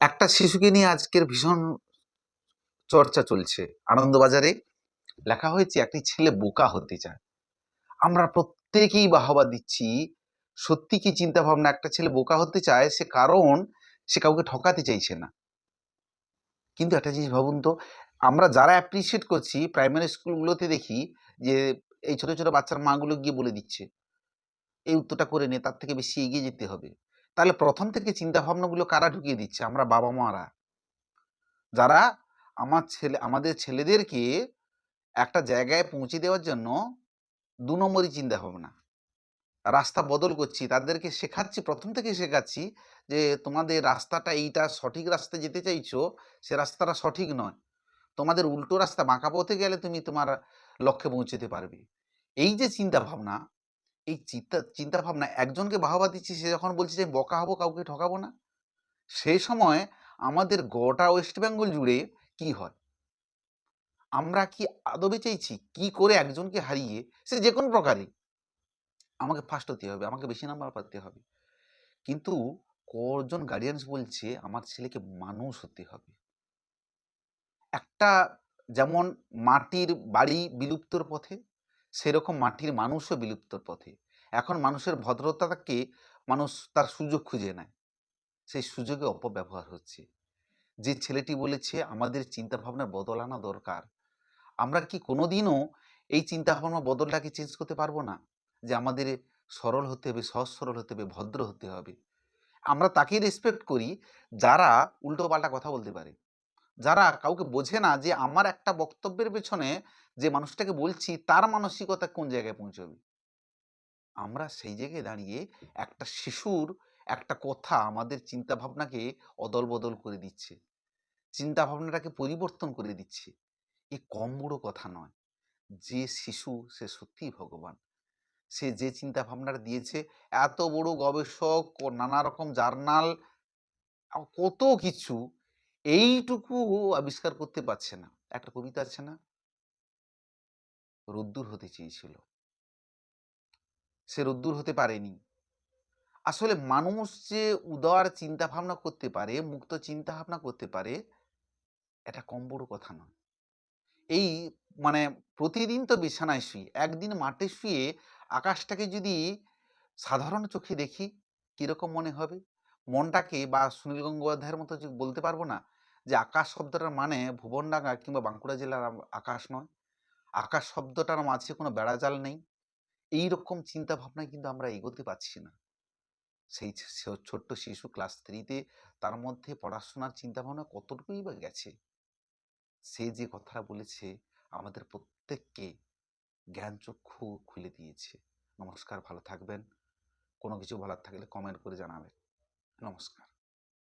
একটা শিশুকে নিয়ে আজকের ভীষণ চর্চা চলছে। আনন্দবাজারে লেখা হয়েছে, একটি ছেলে বোকা হতে চায়। আমরা প্রত্যেকেই বাহবা দিচ্ছি, সত্যি কি চিন্তা ভাবনা একটা ছেলে বোকা হতে চায়, সে কারণ সে কাউকে ঠকাতে চাইছে না। কিন্তু একটা জিনিস ভাবুন তো, আমরা যারা অ্যাপ্রিসিয়েট করছি প্রাইমারি স্কুলগুলোতে দেখি যে, এই ছোট ছোট বাচ্চার মাগুলো গিয়ে বলে দিচ্ছে, এই উত্তরটা করে নে, তার থেকে বেশি এগিয়ে যেতে হবে। তাহলে প্রথম থেকে চিন্তা ভাবনাগুলো কারা ঢুকিয়ে দিচ্ছে? আমরা বাবা মারা যারা আমার ছেলে, আমাদের ছেলেদেরকে একটা জায়গায় পৌঁছে দেওয়ার জন্য দু নম্বরই চিন্তা ভাবনা রাস্তা বদল করছি, তাদেরকে শেখাচ্ছি, প্রথম থেকে শেখাচ্ছি যে তোমাদের রাস্তাটা এইটা সঠিক রাস্তায় যেতে চাইছো, সে রাস্তাটা সঠিক নয়। তোমাদের উল্টো রাস্তা বাঁকা পথে গেলে তুমি তোমার লক্ষ্যে পৌঁছতে পারবে। এই যে চিন্তা ভাবনা এই চিন্তা চিন্তা ভাবনা, একজনকে বাহবা দিচ্ছি, সে যখন বলছে যে, বকা হব, কাউকে ঠকাবো না। সেই সময় আমাদের গোটা ওয়েস্ট বেঙ্গল জুড়ে কি হয়? আমরা কি আদবে চাইছি? কি করে একজনকে হারিয়ে, সে যে কোনো প্রকারে আমাকে ফার্স্ট হতে হবে, আমাকে বেশি নাম্বার পাতে হবে। কিন্তু কজন গার্ডিয়ানস বলছে, আমার ছেলেকে মানুষ হতে হবে। একটা যেমন মাটির বাড়ি বিলুপ্তর পথে সেরকম মাটির মানুষও বিলুপ্তর পথে। এখন মানুষের ভদ্রতাকে মানুষ তার সুযোগ খুঁজে নেয়? সেই সুযোগে অপব্যবহার হচ্ছে। যে ছেলেটি বলেছে, আমাদের চিন্তা ভাবনার বদল আনা দরকার। আমরা কি কোনোদিনও এই চিন্তা ভাবনা বদলটাকে চেঞ্জ করতে পারব না? যে আমাদের সরল হতে হবে সহজ সরল হতে হবে, ভদ্র হতে হবে। আমরা তাকেই রেসপেক্ট করি যারা উল্টো পাল্টা কথা বলতে পারে। যারা কাউকে বোঝে না যে আমার একটা বক্তব্যের পেছনে যে মানুষটাকে বলছি, তার মানসিকতা কোন জায়গায় পৌঁছবে? আমরা সেই জায়গায় দাঁড়িয়ে একটা শিশুর একটা কথা আমাদের চিন্তা ভাবনাকে অদল বদল করে দিচ্ছে। চিন্তা ভাবনাটাকে পরিবর্তন করে দিচ্ছে। এ কম বড় কথা নয়। যে শিশু, সে সত্যিই ভগবান। সে যে চিন্তা ভাবনাটা দিয়েছে, এত বড় গবেষক ও নানা রকম জার্নাল কত কিছু এইটুকু আবিষ্কার করতে পারছে না। একটা কবিতা আছে না? রোদ্দুর হতে চেয়েছিল। সে রোদ্দুর হতে পারেনি। আসলে মানুষ যে উদার চিন্তা ভাবনা করতে পারে, মুক্ত চিন্তা ভাবনা করতে পারে, এটা কম বড় কথা নয়। এই মানে প্রতিদিন তো বিছানায় শুই, একদিন মাঠে শুয়ে আকাশটাকে যদি সাধারণ চোখে দেখি, কীরকম মনে হবে? মনটাকে বা সুনীল গঙ্গোপাধ্যায়ের মতো বলতে পারব না, যে আকাশ শব্দটার মানে ভুবনডাঙ্গা কিংবা বাঁকুড়া জেলার আকাশ নয়। আকাশ শব্দটার মাঝে কোনো বেড়াজাল নেই। এই রকম চিন্তা ভাবনায় কিন্তু আমরা এগোতে পারছি না। সেই ছোট্ট শিশু ক্লাস থ্রিতে তার মধ্যে পড়াশোনার চিন্তা ভাবনা কতটুকুই বা গেছে? সে যে কথাটা বলেছে, আমাদের প্রত্যেককে জ্ঞান চক্ষু খুলে দিয়েছে। নমস্কার, ভালো থাকবেন। কোনো কিছু বলার থাকলে কমেন্ট করে জানাবেন। নমস্কার